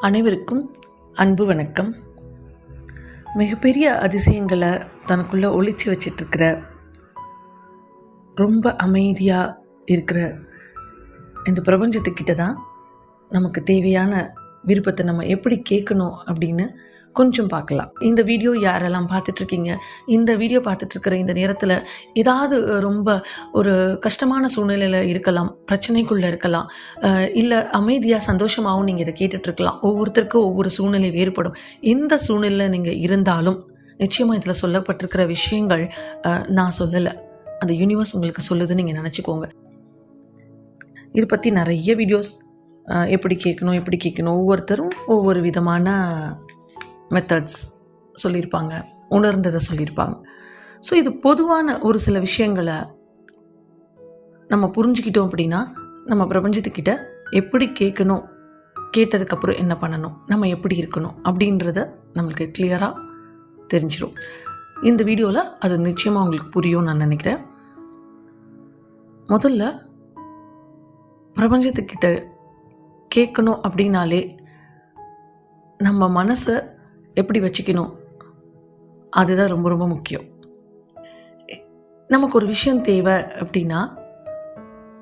அனைவருக்கும் அன்பு வணக்கம். மிகப்பெரிய அதிசயங்களை தனக்குள்ளே ஒழிச்சு வச்சிட்ருக்கிற ரொம்ப அமைதியாக இருக்கிற இந்த பிரபஞ்சத்துக்கிட்ட தான் நமக்கு தேவையான விருப்பத்தை நம்ம எப்படி கேட்கணும் அப்படின்னு கொஞ்சம் பார்க்கலாம். இந்த வீடியோ யாரெல்லாம் பார்த்துட்ருக்கீங்க? இந்த வீடியோ பார்த்துட்ருக்கிற இந்த நேரத்தில் ஏதாவது ரொம்ப ஒரு கஷ்டமான சூழ்நிலையில் இருக்கலாம் பிரச்சனைக்குள்ளே இருக்கலாம் இல்லை அமைதியாக சந்தோஷமாகவும் நீங்கள் இதை கேட்டுட்ருக்கலாம். ஒவ்வொருத்தருக்கும் ஒவ்வொரு சூழ்நிலை வேறுபடும். எந்த சூழ்நிலையில் நீங்கள் இருந்தாலும் நிச்சயமாக இதில் சொல்லப்பட்டிருக்கிற விஷயங்கள் நான் சொல்லலை. அந்த யூனிவர்ஸ் உங்களுக்கு சொல்லுதுன்னு நீங்கள் நினச்சிக்கோங்க. இதை பற்றி நிறைய வீடியோஸ் எப்படி கேட்கணும் எப்படி கேட்கணும் ஒவ்வொருத்தரும் ஒவ்வொரு விதமான மெத்தட்ஸ் சொல்லியிருப்பாங்க உணர்ந்ததை சொல்லியிருப்பாங்க. ஸோ இது பொதுவான ஒரு சில விஷயங்களை நம்ம புரிஞ்சுக்கிட்டோம் அப்படின்னா நம்ம பிரபஞ்சத்துக்கிட்ட எப்படி கேட்கணும் கேட்டதுக்கப்புறம் என்ன பண்ணணும் நம்ம எப்படி இருக்கணும் அப்படின்றத நம்மளுக்கு கிளியராக தெரிஞ்சிடும் இந்த வீடியோவில் அது நிச்சயமாக உங்களுக்கு புரியும் நான் நினைக்கிறேன். முதல்ல பிரபஞ்சத்துக்கிட்ட கேட்கணும் அப்படின்னாலே நம்ம மனசை எப்படி வச்சுக்கணும்? அதுதான் ரொம்ப ரொம்ப முக்கியம். நமக்கு ஒரு விஷயம் தேவை அப்படின்னா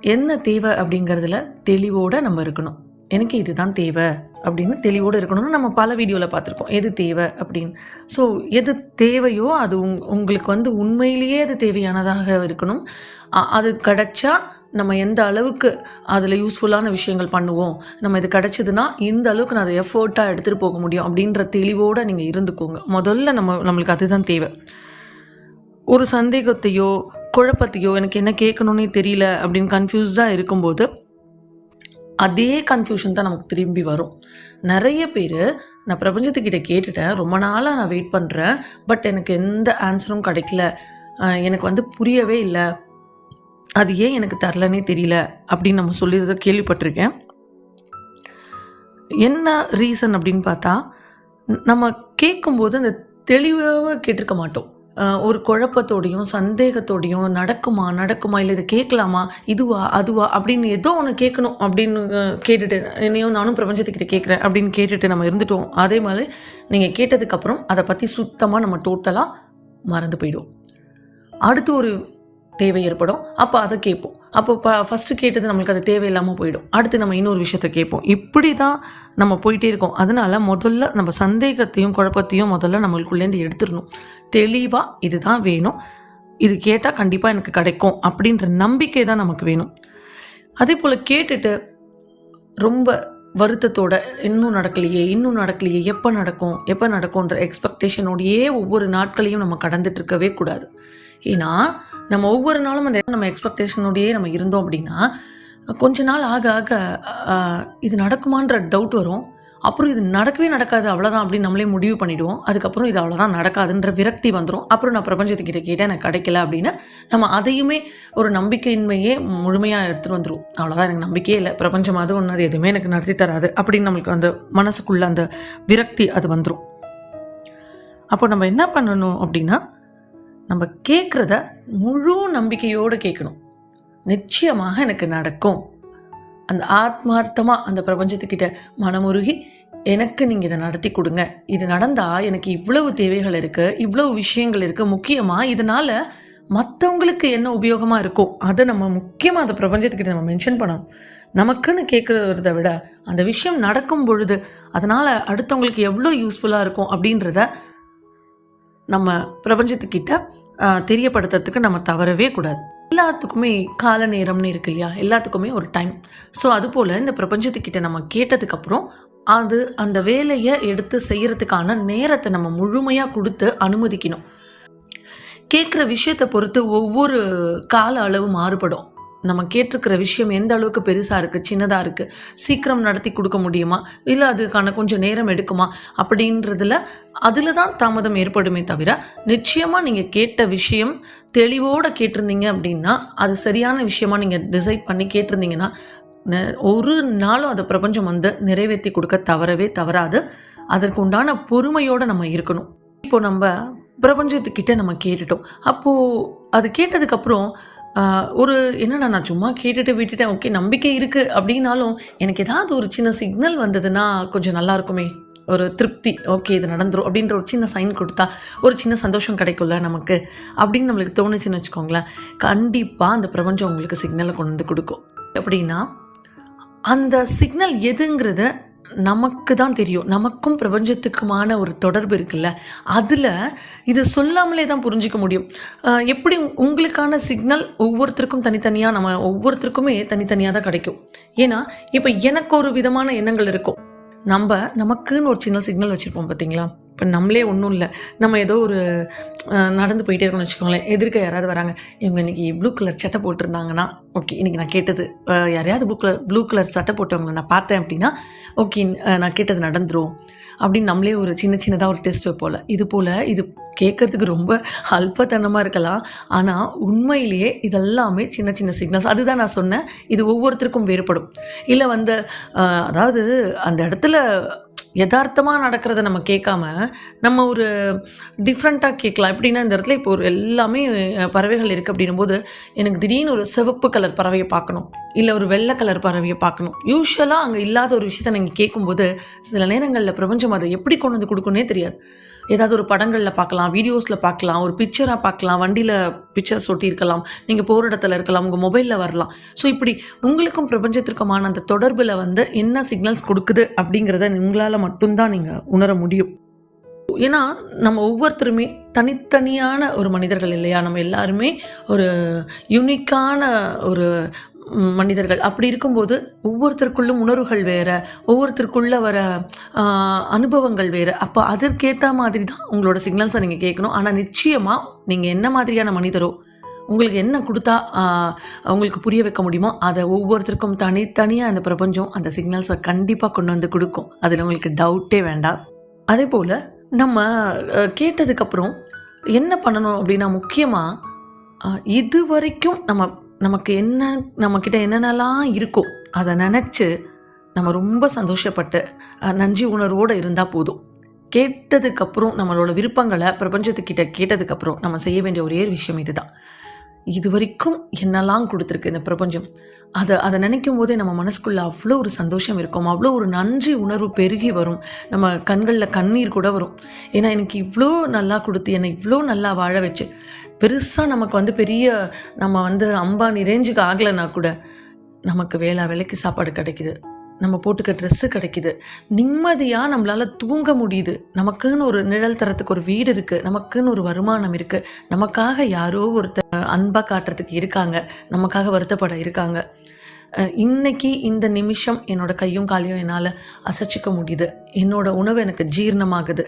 என்ன தேவை அப்படிங்கிறதுல தெளிவோடு நம்ம இருக்கணும். எனக்கு இதுதான் தேவை அப்படின்னு தெளிவோடு இருக்கணும்னு நம்ம பல வீடியோவில் பார்த்துருக்கோம் எது தேவை அப்படின்னு. ஸோ எது தேவையோ அது உங் உங்களுக்கு வந்து உண்மையிலேயே அது தேவையானதாக இருக்கணும். அது கிடச்சா நம்ம எந்த அளவுக்கு அதில் யூஸ்ஃபுல்லான விஷயங்கள் பண்ணுவோம் நம்ம இது கிடச்சிதுன்னா இந்த அளவுக்கு நான் அதை எஃபர்ட்டாக எடுத்துகிட்டு போக முடியும் அப்படின்ற தெளிவோடு நீங்கள் இருந்துக்கோங்க. முதல்ல நம்ம நம்மளுக்கு அதுதான் தேவை. ஒரு சந்தேகத்தையோ குழப்பத்தையோ எனக்கு என்ன கேட்கணுன்னே தெரியல அப்படின்னு கன்ஃபியூஸ்டாக இருக்கும்போது அதே கன்ஃபியூஷன் தான் நமக்கு திரும்பி வரும். நிறைய பேர் நான் பிரபஞ்சத்துக்கிட்ட கேட்டுட்டேன் ரொம்ப நாளாக நான் வெயிட் பண்ணுறேன் பட் எனக்கு எந்த ஆன்சரும் கிடைக்கல. எனக்கு வந்து புரியவே இல்லை. அது ஏன் எனக்கு தரலனே தெரியல அப்படின்னு நம்ம சொல்லி கேள்விப்பட்டிருக்கேன். என்ன ரீசன் அப்படின்னு பார்த்தா நம்ம கேட்கும்போது அந்த தெளிவாக கேட்டிருக்க மாட்டோம். ஒரு குழப்பத்தோடையும் சந்தேகத்தோடையும் நடக்குமா நடக்குமா இல்லை இதை கேட்கலாமா இதுவா அதுவா அப்படின்னு ஏதோ ஒன்று கேட்கணும் அப்படின்னு கேட்டுட்டு என்னையும் நானும் பிரபஞ்சத்துக்கிட்ட கேட்குறேன் அப்படின்னு கேட்டுட்டு நம்ம இருந்துட்டோம். அதே மாதிரி நீங்கள் கேட்டதுக்கப்புறம் அதை பற்றி சுத்தமாக நம்ம டோட்டலாக மறந்து போயிடும். அடுத்து ஒரு தேவை ஏற்படும். அப்போ அதை கேட்போம். அப்போ ப ஃபஸ்ட்டு கேட்டது நம்மளுக்கு அது தேவையில்லாமல் போயிடும். அடுத்து நம்ம இன்னொரு விஷயத்த கேட்போம். இப்படி தான் நம்ம போயிட்டே இருக்கோம். அதனால் முதல்ல நம்ம சந்தேகத்தையும் குழப்பத்தையும் முதல்ல நம்மளுக்குள்ளேருந்து எடுத்துடணும். தெளிவாக இதுதான் வேணும். இது கேட்டால் கண்டிப்பாக எனக்கு கிடைக்கும் அப்படின்ற நம்பிக்கை தான் நமக்கு வேணும். அதே போல் கேட்டுட்டு ரொம்ப வருத்தத்தோட இன்னும் நடக்கலையே இன்னும் நடக்கலையே எப்போ நடக்கும் எப்போ நடக்கும்ன்ற எக்ஸ்பெக்டேஷனோடையே ஒவ்வொரு நாட்களையும் நம்ம கடந்துட்டு இருக்கவே கூடாது. ஏன்னா நம்ம ஒவ்வொரு நாளும் அந்த நம்ம எக்ஸ்பெக்டேஷனோடையே நம்ம இருந்தோம் அப்படின்னா கொஞ்ச நாள் ஆக ஆக இது நடக்குமான்ற டவுட் வரும். அப்புறம் இது நடக்கவே நடக்காது அவ்வளோதான் அப்படின்னு நம்மளே முடிவு பண்ணிவிடுவோம் அதுக்கப்புறம் இது அவ்வளோதான் நடக்காதுன்ற விரக்தி வந்துடும் அப்புறம் நான் பிரபஞ்சத்துக்கிட்ட கேட்டேன் எனக்கு கிடைக்கல அப்படின்னு. நம்ம அதையுமே ஒரு நம்பிக்கையின்மையே முழுமையாக எடுத்துகிட்டு வந்துடும் அவ்வளோதான் எனக்கு நம்பிக்கையே இல்லை. பிரபஞ்சம் அது ஒன்று அது எதுவுமே எனக்கு நடத்தி தராது அப்படின்னு நம்மளுக்கு அந்த மனசுக்குள்ள அந்த விரக்தி அது வந்துடும் அப்போ நம்ம என்ன பண்ணணும் அப்படின்னா நம்ம கேட்குறத முழு நம்பிக்கையோடு கேட்கணும் நிச்சயமாக எனக்கு நடக்கும். அந்த ஆத்மார்த்தமாக அந்த பிரபஞ்சத்துக்கிட்ட மனமுருகி எனக்கு நீங்கள் இதை நடத்தி கொடுங்க. இது நடந்தால் எனக்கு இவ்வளவு தேவைகள் இருக்குது இவ்வளவு விஷயங்கள் இருக்குது முக்கியமாக இதனால் மற்றவங்களுக்கு என்ன உபயோகமாக இருக்கோ அதை நம்ம முக்கியமாக அந்த பிரபஞ்சத்துக்கிட்ட நம்ம மென்ஷன் பண்ணணும். நமக்குன்னு கேட்குறத விட அந்த விஷயம் நடக்கும் பொழுது அதனால் அடுத்தவங்களுக்கு எவ்வளோ யூஸ்ஃபுல்லாக இருக்கும் அப்படின்றத நம்ம பிரபஞ்சத்துக்கிட்ட தெரியப்படுத்துறதுக்கு நம்ம தவறவே கூடாது. எல்லாத்துக்குமே கால நேரம்னு இருக்கு இல்லையா? எல்லாத்துக்குமே ஒரு டைம் ஸோ அதுபோல் இந்த பிரபஞ்சத்துக்கிட்ட நம்ம கேட்டதுக்கப்புறம் அது அந்த வேலையை எடுத்து செய்கிறதுக்கான நேரத்தை நம்ம முழுமையாக கொடுத்து அனுமதிக்கணும். கேட்குற விஷயத்தை பொறுத்து ஒவ்வொரு கால அளவு மாறுபடும். நம்ம கேட்டிருக்கிற விஷயம் எந்த அளவுக்கு பெருசாக இருக்குது சின்னதாக இருக்குது சீக்கிரம் நடத்தி கொடுக்க முடியுமா? இல்லை அதுக்கான கொஞ்சம் நேரம் எடுக்குமா? அப்படின்றதுல அதில் தான் தாமதம் ஏற்படுமே தவிர நிச்சயமாக நீங்கள் கேட்ட விஷயம் தெளிவோடு கேட்டிருந்தீங்க அப்படின்னா அது சரியான விஷயமா நீங்கள் டிசைட் பண்ணி கேட்டிருந்தீங்கன்னா நெ- ஒரு நாளும் அதை பிரபஞ்சம் வந்து நிறைவேற்றி கொடுக்க தவறவே தவறாது. அதற்கு உண்டான பொறுமையோடு நம்ம இருக்கணும். இப்போ நம்ம பிரபஞ்சத்துக்கிட்ட நம்ம கேட்டுட்டோம். அப்போது அது கேட்டதுக்கப்புறம் ஒரு என்னடா நான் சும்மா கேட்டுட்டு விட்டுட்டேன். ஓகே நம்பிக்கை இருக்குது அப்படின்னாலும் எனக்கு ஏதாவது ஒரு சின்ன சிக்னல் வந்ததுன்னா கொஞ்சம் நல்லாயிருக்குமே ஒரு திருப்தி ஓகே இது நடந்துடும் அப்படின்ற ஒரு சின்ன சைன் கொடுத்தா ஒரு சின்ன சந்தோஷம் கிடைக்கும்ல நமக்கு. அப்படின்னு நம்மளுக்கு தோணுச்சுன்னு வச்சுக்கோங்களேன். கண்டிப்பாக அந்த பிரபஞ்சம் உங்களுக்கு சிக்னலை கொண்டு வந்து கொடுக்கும். அப்படின்னா அந்த சிக்னல் எதுங்கிறத நமக்கு தான் தெரியும். நமக்கும் பிரபஞ்சத்துக்குமான ஒரு தொடர்பு இருக்குல்ல. அதில் இதை சொல்லாமலே தான் புரிஞ்சிக்க முடியும். எப்படி உங்களுக்கான சிக்னல் ஒவ்வொருத்தருக்கும் தனித்தனியாக நம்ம ஒவ்வொருத்தருக்குமே தனித்தனியாக தான் கிடைக்கும். ஏன்னா இப்போ எனக்கு ஒரு விதமான எண்ணங்கள் இருக்கும். நம்ம நமக்குன்னு ஒரு சின்ன சிக்னல் வச்சுருப்போம் பார்த்தீங்களா இப்போ நம்மளே ஒன்றும் இல்லை. நம்ம ஏதோ ஒரு நடந்து போயிட்டே இருக்கோம்னு வச்சுக்கோங்களேன். எதிர்க்க யாராவது வராங்க. இவங்க இன்னைக்கு ப்ளூ கலர் சட்டை போட்டிருந்தாங்கன்னா ஓகே இன்னைக்கு நான் கேட்டது யாரையாவது ப்ளூ கலர் ப்ளூ கலர் சட்டை போட்டவங்களை நான் பார்த்தேன் அப்படின்னா ஓகே நான் கேட்டது நடந்துடும் அப்படின்னு நம்மளே ஒரு சின்ன சின்னதாக ஒரு டெஸ்ட் வைப்போல் இது போல் இது கேட்கறதுக்கு ரொம்ப அல்பத்தனமாக இருக்கலாம். ஆனால் உண்மையிலேயே இதெல்லாமே சின்ன சின்ன சிக்னல்ஸ் அதுதான் நான் சொன்னேன். இது ஒவ்வொருத்தருக்கும் வேறுபடும். இல்லை வந்து அதாவது அந்த இடத்துல யதார்த்தமாக நடக்கிறத நம்ம கேட்காம நம்ம ஒரு டிஃப்ரெண்ட்டாக கேட்கலாம். எப்படின்னா இந்த இடத்துல இப்போ ஒரு எல்லாமே பறவைகள் இருக்குது அப்படின்னும் போது எனக்கு திடீர்னு ஒரு சிவப்பு கலர் பறவையை பார்க்கணும். இல்லை ஒரு வெள்ளை கலர் பறவையை பார்க்கணும். யூஸ்வலாக அங்கே இல்லாத ஒரு விஷயத்தை நீங்கள் கேட்கும்போது சில நேரங்களில் பிரபஞ்சம் அதை எப்படி கொண்டு வந்து கொடுக்குன்னே தெரியாது. ஏதாவது ஒரு படங்களில் பார்க்கலாம் வீடியோஸில் பார்க்கலாம் ஒரு பிக்சராக பார்க்கலாம் வண்டியில் பிக்சர்ஸ் ஒட்டியிருக்கலாம் நீங்கள் போகிற இடத்துல இருக்கலாம் உங்கள் மொபைலில் வரலாம். ஸோ இப்படி உங்களுக்கும் பிரபஞ்சத்திற்குமான அந்த தொடர்பில் வந்து என்ன சிக்னல்ஸ் கொடுக்குது அப்படிங்கிறத உங்களால் மட்டும்தான் நீங்கள் உணர முடியும். ஏன்னா நம்ம ஒவ்வொருத்தருமே தனித்தனியான ஒரு மனிதர்கள் இல்லையா? நம்ம எல்லாருமே ஒரு யூனிக்கான ஒரு மனிதர்கள். அப்படி இருக்கும்போது ஒவ்வொருத்தருக்குள்ளும் உணர்வுகள் வேறு ஒவ்வொருத்தருக்குள்ள வர அனுபவங்கள் வேறு. அப்போ அதற்கேற்ற மாதிரி தான் உங்களோட சிக்னல்ஸை நீங்கள் கேட்கணும். ஆனால் நிச்சயமாக நீங்கள் என்ன மாதிரியான மனிதரோ உங்களுக்கு என்ன கொடுத்தா உங்களுக்கு புரிய வைக்க முடியுமோ அதை ஒவ்வொருத்தருக்கும் தனித்தனியாக அந்த பிரபஞ்சம் அந்த சிக்னல்ஸை கண்டிப்பாக கொண்டு வந்து கொடுக்கும். அதில் உங்களுக்கு டவுட்டே வேண்டாம். அதே போல் நம்ம கேட்டதுக்கப்புறம் என்ன பண்ணணும் அப்படின்னா முக்கியமாக இது வரைக்கும் நம்ம நமக்கு என்ன நம்மக்கிட்ட என்னென்னலாம் இருக்கோ அதை நினச்சி நம்ம ரொம்ப சந்தோஷப்பட்டு நன்றி உணர்வோடு இருந்தால் போதும். கேட்டதுக்கப்புறம் நம்மளோட விருப்பங்களை பிரபஞ்சத்துக்கிட்ட கேட்டதுக்கப்புறம் நம்ம செய்ய வேண்டிய ஒரே விஷயம் இதுதான். இது வரைக்கும் என்னெல்லாம் கொடுத்துருக்கு இந்த பிரபஞ்சம்? அதை அதை நினைக்கும் போதே நம்ம மனசுக்குள்ள அவ்வளோ ஒரு சந்தோஷம் இருக்கும். அவ்வளோ ஒரு நன்றி உணர்வு பெருகி வரும். நம்ம கண்களில் கண்ணீர் கூட வரும். ஏன்னா எனக்கு இவ்வளோ நல்லா கொடுத்து என்னை இவ்வளோ நல்லா வாழ வச்சு பெருசாக நமக்கு வந்து பெரிய நம்ம வந்து அம்பானி ரேஞ்சுக்கு ஆகலைன்னா கூட நமக்கு வேளா வேலைக்கு சாப்பாடு கிடைக்குது. நம்ம போட்டுக்க ட்ரெஸ்ஸு கிடைக்குது. நிம்மதியாக நம்மளால் தூங்க முடியுது. நமக்குன்னு ஒரு நிழல் தரத்துக்கு ஒரு வீடு இருக்குது நமக்குன்னு ஒரு வருமானம் இருக்குது நமக்காக யாரோ ஒருத்தர் அன்பாக காட்டுறதுக்கு இருக்காங்க. நமக்காக வருத்தப்பட இருக்காங்க. இன்னைக்கு இந்த நிமிஷம் என்னோட கையும் காலையும் என்னால் அசைச்சிக்க முடியுது. என்னோட உணவு எனக்கு ஜீரணமாகுது.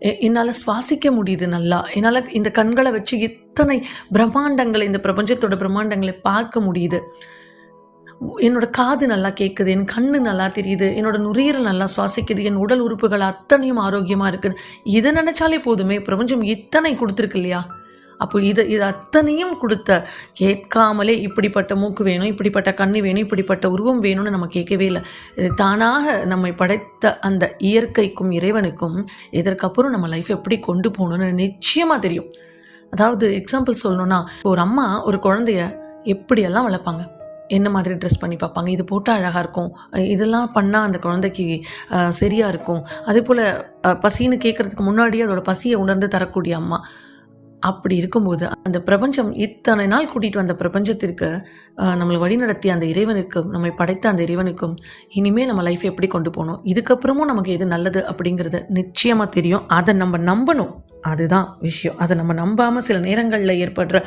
எ- என்னால் சுவாசிக்க முடியுது நல்லா. என்னால் இந்த கண்களை வச்சு இத்தனை பிரம்மாண்டங்களை இந்த பிரபஞ்சத்தோட பிரம்மாண்டங்களை பார்க்க முடியுது. என்னோட காது நல்லா கேட்குது என் கண்ணு நல்லா தெரியுது என்னோட நுரையீரல் நல்லா சுவாசிக்குது என் உடல் உறுப்புகள் அத்தனையும் ஆரோக்கியமாக இருக்குது இதை நினச்சாலே போதுமே பிரபஞ்சம் இத்தனை கொடுத்துருக்கு இல்லையா? அப்போ இதை இது அத்தனையும் கொடுத்த கேட்காமலே இப்படிப்பட்ட மூக்கு வேணும் இப்படிப்பட்ட கண்ணு வேணும் இப்படிப்பட்ட உருவம் வேணும்னு நம்ம கேட்கவே இல்லை. இது தானாக நம்மை படைத்த அந்த இயற்கைக்கும் இறைவனுக்கும் இதற்கப்புறம் நம்ம லைஃப் எப்படி கொண்டு போகணும்னு நிச்சயமாக தெரியும். அதாவது எக்ஸாம்பிள் சொல்லணும்னா ஒரு அம்மா ஒரு குழந்தைய எப்படியெல்லாம் வளர்ப்பாங்க? என்ன மாதிரி ட்ரெஸ் பண்ணி பார்ப்பாங்க? இது போட்டால் அழகாக இருக்கும். இதெல்லாம் பண்ணால் அந்த குழந்தைக்கு சரியாக இருக்கும். அதே போல் பசின்னு கேட்குறதுக்கு முன்னாடியே அதோட பசியை உணர்ந்து தரக்கூடிய அம்மா. அப்படி இருக்கும்போது அந்த பிரபஞ்சம் இத்தனை நாள் கூட்டிகிட்டு வந்த பிரபஞ்சத்திற்கு நம்மளை வழிநடத்திய அந்த இறைவனுக்கும் நம்மை படைத்த அந்த இறைவனுக்கும் இனிமேல் நம்ம லைஃப்பை எப்படி கொண்டு போகணும்? இதுக்கப்புறமும் நமக்கு எது நல்லது அப்படிங்கிறது நிச்சயமாக தெரியும். அதை நம்ம நம்பணும். அதுதான் விஷயம். அதை நம்ம நம்பாமல் சில நேரங்களில் ஏற்படுற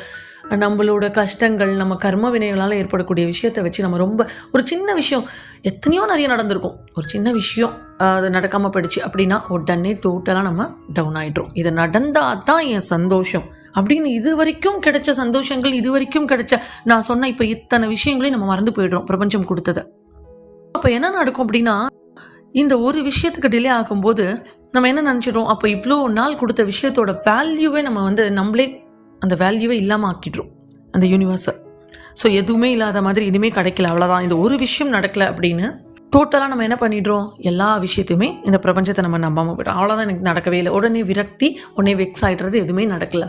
நம்மளோட கஷ்டங்கள் நம்ம கர்ம வினைகளால் ஏற்படக்கூடிய விஷயத்தை வச்சு நம்ம ரொம்ப ஒரு சின்ன விஷயம் எத்தனையோ நிறைய நடந்திருக்கும். ஒரு சின்ன விஷயம் அது நடக்காமல் போயிடுச்சு அப்படின்னா உடனே டோட்டலாக நம்ம டவுன் ஆகிடுறோம் இது நடந்தால் தான் என் சந்தோஷம். அப்படின்னு இது வரைக்கும் கிடைச்ச சந்தோஷங்கள் இது வரைக்கும் கிடைச்ச நான் சொன்ன இப்போ இத்தனை விஷயங்களையும் நம்ம மறந்து போயிடுறோம் பிரபஞ்சம் கொடுத்ததை. அப்போ என்ன நடக்கும் அப்படின்னா இந்த ஒரு விஷயத்துக்கு டிலே ஆகும்போது நம்ம என்ன நினச்சிடுறோம்? அப்போ இவ்வளோ நாள் கொடுத்த விஷயத்தோட வேல்யூவே நம்ம வந்து நம்மளே அந்த வேல்யூவே இல்லாமல் ஆக்கிடுறோம். அந்த யூனிவர்ஸை ஸோ எதுவுமே இல்லாத மாதிரி இனிமேல் கிடைக்கல அவ்வளோதான் இந்த ஒரு விஷயம் நடக்கலை அப்படின்னு டோட்டலாக நம்ம என்ன பண்ணிடுறோம்? எல்லா விஷயத்தையுமே இந்த பிரபஞ்சத்தை நம்ம நம்பாமல் போய்டும். அவ்வளோதான் எனக்கு நடக்கவே இல்லை. உடனே விரக்தி உடனே வெக்ஸ் ஆகிடுறது எதுவுமே நடக்கல.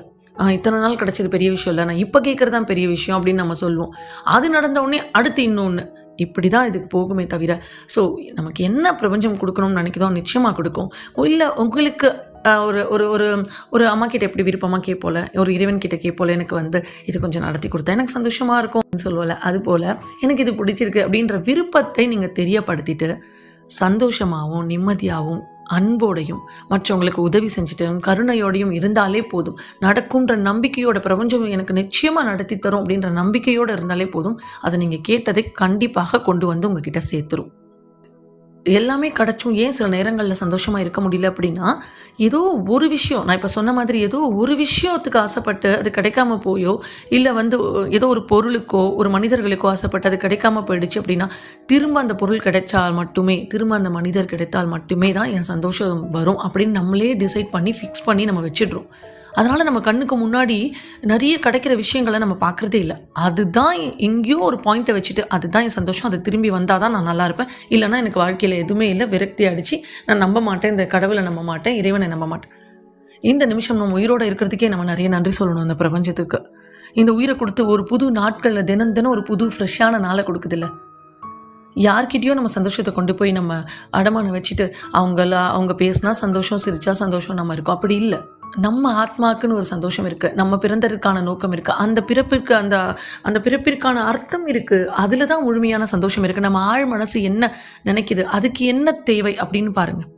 இத்தனை நாள் கிடச்சது பெரிய விஷயம் இல்லை. நான் இப்போ கேட்குறது தான் பெரிய விஷயம் அப்படின்னு நம்ம சொல்லுவோம். அது நடந்த உடனே அடுத்து இன்னொன்று இப்படி தான் இதுக்கு போகுமே தவிர ஸோ நமக்கு என்ன பிரபஞ்சம் கொடுக்கணும்னு நினைக்கிறதோ நிச்சயமாக கொடுக்கும். இல்லை உங்களுக்கு ஒரு ஒரு ஒரு ஒரு அம்மா கிட்ட எப்படி விருப்பமாக கேட்போல? ஒரு இறைவன் கிட்ட கேட்போல எனக்கு வந்து இது கொஞ்சம் நடத்தி கொடுத்தா எனக்கு சந்தோஷமாக இருக்கும் சொல்லுவோம்ல அது போல் எனக்கு இது பிடிச்சிருக்கு அப்படின்ற விருப்பத்தை நீங்கள் தெரியப்படுத்திட்டு சந்தோஷமாகவும் நிம்மதியாகவும் அன்போடையும் மற்றவங்களுக்கு உதவி செஞ்சுட்டும் கருணையோடையும் இருந்தாலே போதும். நடக்கும்ன்ற நம்பிக்கையோட பிரபஞ்சம் எனக்கு நிச்சயமாக நடத்தி தரும் அப்படின்ற நம்பிக்கையோடு இருந்தாலே போதும். அதை நீங்கள் கேட்டதை கண்டிப்பாக கொண்டு வந்து உங்ககிட்ட சேர்த்துரும். எல்லாமே கிடச்சும் ஏன் சில நேரங்களில் சந்தோஷமாக இருக்க முடியல அப்படின்னா ஏதோ ஒரு விஷயம் நான் இப்போ சொன்ன மாதிரி ஏதோ ஒரு விஷயத்துக்கு ஆசைப்பட்டு அது கிடைக்காம போயோ இல்லை வந்து ஏதோ ஒரு பொருளுக்கோ ஒரு மனிதர்களுக்கோ ஆசைப்பட்டு அது கிடைக்காம போயிடுச்சு அப்படின்னா திரும்ப அந்த பொருள் கிடைச்சால் மட்டுமே திரும்ப அந்த மனிதர் கிடைத்தால் மட்டுமே தான் என் சந்தோஷம் வரும் அப்படின்னு நம்மளே டிசைட் பண்ணி ஃபிக்ஸ் பண்ணி நம்ம வச்சிடுறோம். அதனால் நம்ம கண்ணுக்கு முன்னாடி நிறைய கிடைக்கிற விஷயங்களை நம்ம பார்க்குறதே இல்லை. அதுதான் எங்கேயோ ஒரு பாயிண்ட்டை வச்சுட்டு அதுதான் என் சந்தோஷம். அது திரும்பி வந்தால் தான் நான் நல்லா இருப்பேன். இல்லைன்னா எனக்கு வாழ்க்கையில் எதுவுமே இல்லை. விரக்தி அடித்து நான் நம்ப மாட்டேன். இந்த கடவுளை நம்ப மாட்டேன். இறைவனை நம்ப மாட்டேன். இந்த நிமிஷம் நம்ம உயிரோட இருக்கிறதுக்கே நம்ம நிறைய நன்றி சொல்லணும் இந்த பிரபஞ்சத்துக்கு. இந்த உயிரை கொடுத்து ஒரு புது நாட்களில் தினம் தினம் ஒரு புது ஃப்ரெஷ்ஷான நாளை கொடுக்குதில்ல யார்கிட்டயோ நம்ம சந்தோஷத்தை கொண்டு போய் நம்ம அடமானம் வச்சுட்டு அவங்கள அவங்க பேசினா சந்தோஷம் சிரிச்சா சந்தோஷம் நம்ம இருக்கோம். அப்படி இல்லை. நம்ம ஆத்மாக்குன்னு ஒரு சந்தோஷம் இருக்குது நம்ம பிறந்ததற்கான நோக்கம் இருக்குது அந்த பிறப்பிற்கு அந்த அந்த பிறப்பிற்கான அர்த்தம் இருக்குது அதில் தான் முழுமையான சந்தோஷம் இருக்குது நம்ம ஆழ் மனசு என்ன நினைக்குது? அதுக்கு என்ன தேவை அப்படின்னு பாருங்கள்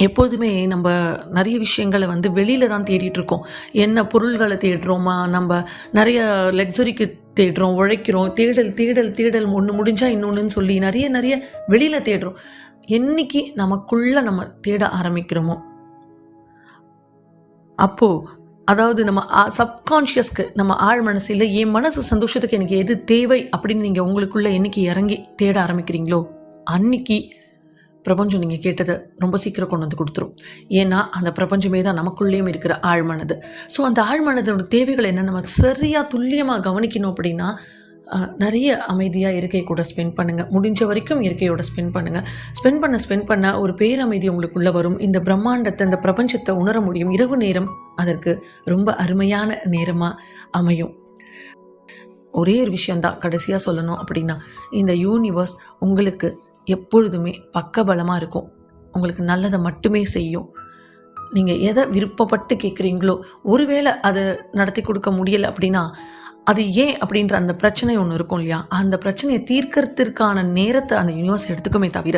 எப்போதுமே நம்ம நிறைய விஷயங்களை வந்து வெளியில் தான் தேடிட்டு இருக்கோம். என்ன பொருள்களை தேடுறோமா? நம்ம நிறைய லக்ஸரிக்கு தேடுறோம் உழைக்கிறோம். தேடல் தேடல் தேடல் ஒன்று முடிஞ்சால் இன்னொன்றுன்னு சொல்லி நிறைய நிறைய வெளியில் தேடுறோம். என்னைக்கு நமக்குள்ளே நம்ம தேட ஆரம்பிக்கிறோமோ அப்போது அதாவது நம்ம சப்கான்ஷியஸ்க்கு நம்ம ஆழ் மனசில் என் மனசு சந்தோஷத்துக்கு எனக்கு எது தேவை அப்படின்னு நீங்கள் உங்களுக்குள்ளே என்னைக்கு இறங்கி தேட ஆரம்பிக்கிறீங்களோ அன்னைக்கு பிரபஞ்சம் நீங்கள் கேட்டதை ரொம்ப சீக்கிரம் கொண்டு வந்து கொடுத்துரும். ஏன்னா அந்த பிரபஞ்சமே தான் நமக்குள்ளேயும் இருக்கிற ஆழ்மனது ஸோ அந்த ஆழ்மனதோட தேவைகளை என்ன நம்ம சரியாக துல்லியமாக கவனிக்கணும் அப்படின்னா நிறைய அமைதியாக இருக்கை கூட ஸ்பெண்ட் பண்ணுங்கள் முடிஞ்ச வரைக்கும் இயற்கையோட ஸ்பெண்ட் பண்ணுங்கள் ஸ்பெண்ட் பண்ண ஸ்பெண்ட் பண்ண ஒரு பேரமைதி உங்களுக்குள்ளே வரும். இந்த பிரம்மாண்டத்தை இந்த பிரபஞ்சத்தை உணர முடியும். இரவு நேரம் அதற்கு ரொம்ப அருமையான நேரமாக அமையும். ஒரே ஒரு விஷயந்தான் கடைசியாக சொல்லணும் அப்படின்னா இந்த யூனிவர்ஸ் உங்களுக்கு எப்பொழுதுமே பக்கபலமாக இருக்கும். உங்களுக்கு நல்லதை மட்டுமே செய்யும். நீங்கள் எதை விருப்பப்பட்டு கேட்குறீங்களோ ஒருவேளை அதை நடத்தி கொடுக்க முடியலை அப்படின்னா அது ஏன் அப்படின்ற அந்த பிரச்சனை ஒன்று இருக்கும் இல்லையா? அந்த பிரச்சனையை தீர்க்கறதுக்கான நேரத்தை அந்த யூனிவர்ஸ் எடுத்துக்குமே தவிர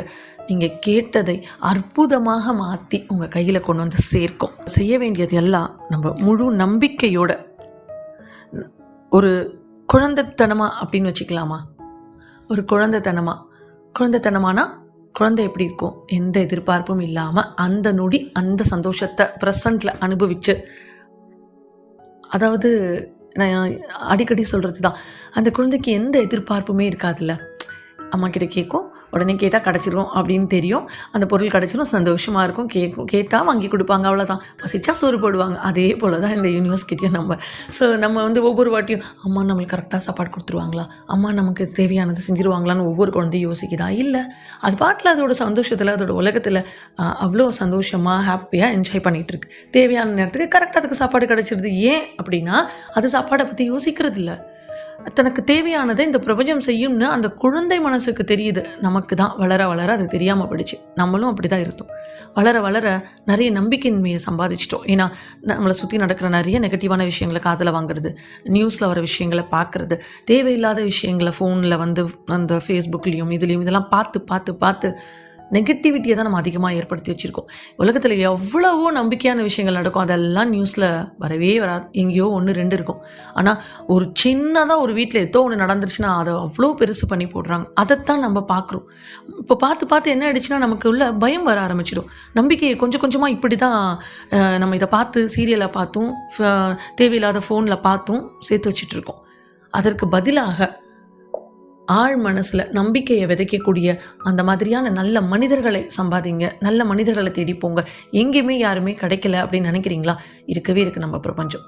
நீங்கள் கேட்டதை அற்புதமாக மாற்றி உங்கள் கையில் கொண்டு வந்து சேர்க்கும். செய்ய வேண்டியது எல்லாம் நம்ம முழு நம்பிக்கையோட. ஒரு குழந்தைத்தனமா அப்படின்னு வச்சுக்கலாமா? ஒரு குழந்தைத்தனமா. குழந்தைத்தனமானா குழந்தை எப்படி இருக்கும்? எந்த எதிர்பார்ப்பும் இல்லாமல் அந்த நொடி அந்த சந்தோஷத்தை ப்ரெசண்டில் அனுபவிச்சு அதாவது நான் அடிக்கடி சொல்கிறது தான் அந்த குழந்தைக்கு எந்த எதிர்பார்ப்புமே இருக்காதுல்ல? அம்மா கிட்ட கேட்கும். உடனே கேட்டால் கிடச்சிரும் அப்படின்னு தெரியும். அந்த பொருள் கிடச்சிரும் சந்தோஷமாக இருக்கும். கேட்கும். கேட்டால் வாங்கி கொடுப்பாங்க அவ்வளோதான் பசிச்சா சோறு போடுவாங்க. அதே போல் தான் இந்த யூனிவர்ஸ்கிட்டையும் நம்ம. ஸோ நம்ம வந்து ஒவ்வொரு வாட்டியும் அம்மா நம்மளுக்கு கரெக்டாக சாப்பாடு கொடுத்துருவாங்களா? அம்மா நமக்கு தேவையானது செஞ்சுருவாங்களான்னு ஒவ்வொரு குழந்தையும் யோசிக்குதா? இல்லை. அது பாட்டில் அதோட சந்தோஷத்தில் அதோட உலகத்தில் அவ்வளோ சந்தோஷமாக ஹாப்பியாக என்ஜாய் பண்ணிகிட்டு இருக்கு தேவையான நேரத்துக்கு கரெக்டாக அதுக்கு சாப்பாடு கிடச்சிருது. ஏன் அப்படின்னா அது சாப்பாடை பற்றி யோசிக்கிறது இல்லை தனக்கு தேவையானதை இந்த பிரபஞ்சம் செய்யும்னு அந்த குழந்தை மனசுக்கு தெரியுது. நமக்கு தான் வளர வளர அது தெரியாமல் போயிடுச்சு. நம்மளும் அப்படி தான் இருந்தோம். வளர வளர நிறைய நம்பிக்கையின்மையை சம்பாதிச்சிட்டோம். ஏன்னா நம்மளை சுற்றி நடக்கிற நிறைய நெகட்டிவான விஷயங்களை காதில் வாங்குறது நியூஸில் வர விஷயங்களை பார்க்குறது தேவையில்லாத விஷயங்களை ஃபோனில் வந்து அந்த ஃபேஸ்புக்லேயும் இதுலேயும் இதெல்லாம் பார்த்து பார்த்து பார்த்து நெகட்டிவிட்டியை தான் நம்ம அதிகமாக ஏற்படுத்தி வச்சுருக்கோம். உலகத்தில் எவ்வளவோ நம்பிக்கையான விஷயங்கள் நடக்கும். அதெல்லாம் நியூஸில் வரவே வராது. எங்கேயோ ஒன்று ரெண்டு இருக்கும். ஆனால் ஒரு சின்னதாக ஒரு வீட்டில் ஏதோ ஒன்று நடந்துருச்சுன்னா அதை அவ்வளோ பெருசு பண்ணி போடுறாங்க. அதைத்தான் நம்ம பார்க்குறோம். இப்போ பார்த்து பார்த்து என்ன ஆயிடுச்சுன்னா நமக்கு உள்ள பயம் வர ஆரம்பிச்சிடும். நம்பிக்கையை கொஞ்சம் கொஞ்சமாக இப்படி தான் நம்ம இதை பார்த்து சீரியலை பார்த்தும் தேவையில்லாத ஃபோனில் பார்த்தும் சேர்த்து வச்சுட்டு இருக்கோம். அதற்கு பதிலாக ஆழ் மனசில் நம்பிக்கையை விதைக்கக்கூடிய அந்த மாதிரியான நல்ல மனிதர்களை சம்பாதிங்க. நல்ல மனிதர்களை தேடி போங்க. எங்கேயுமே யாருமே கிடைக்கல அப்படின்னு நினைக்கிறீங்களா? இருக்கவே இருக்குது நம்ம பிரபஞ்சம்.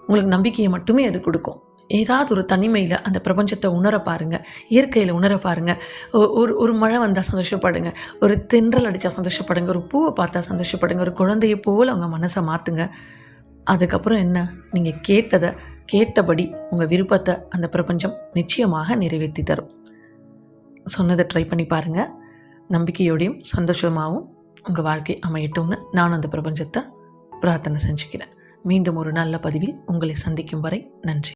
உங்களுக்கு நம்பிக்கையை மட்டுமே அது கொடுக்கும். ஏதாவது ஒரு தனிமையில் அந்த பிரபஞ்சத்தை உணர பாருங்கள் இயற்கையில் உணர பாருங்கள் ஒ- ஒரு ஒரு மழை வந்தால் சந்தோஷப்படுங்க. ஒரு தென்றல் அடித்தா சந்தோஷப்படுங்க. ஒரு பூவை பார்த்தா சந்தோஷப்படுங்க. ஒரு குழந்தையை போல் அவங்க மனசை மாற்றுங்க அதுக்கப்புறம் என்ன? நீங்கள் கேட்டதை கேட்டபடி உங்கள் விருப்பத்தை அந்த பிரபஞ்சம் நிச்சயமாக நிறைவேற்றி தரும். சொன்னதை ட்ரை பண்ணி பாருங்கள் நம்பிக்கையோடையும் சந்தோஷமாகவும் உங்கள் வாழ்க்கை அமையட்டும்னு நான் அந்த பிரபஞ்சத்தை பிரார்த்தனை செஞ்சுக்கிறேன். மீண்டும் ஒரு நல்ல பதிவில் உங்களை சந்திக்கும் வரை நன்றி.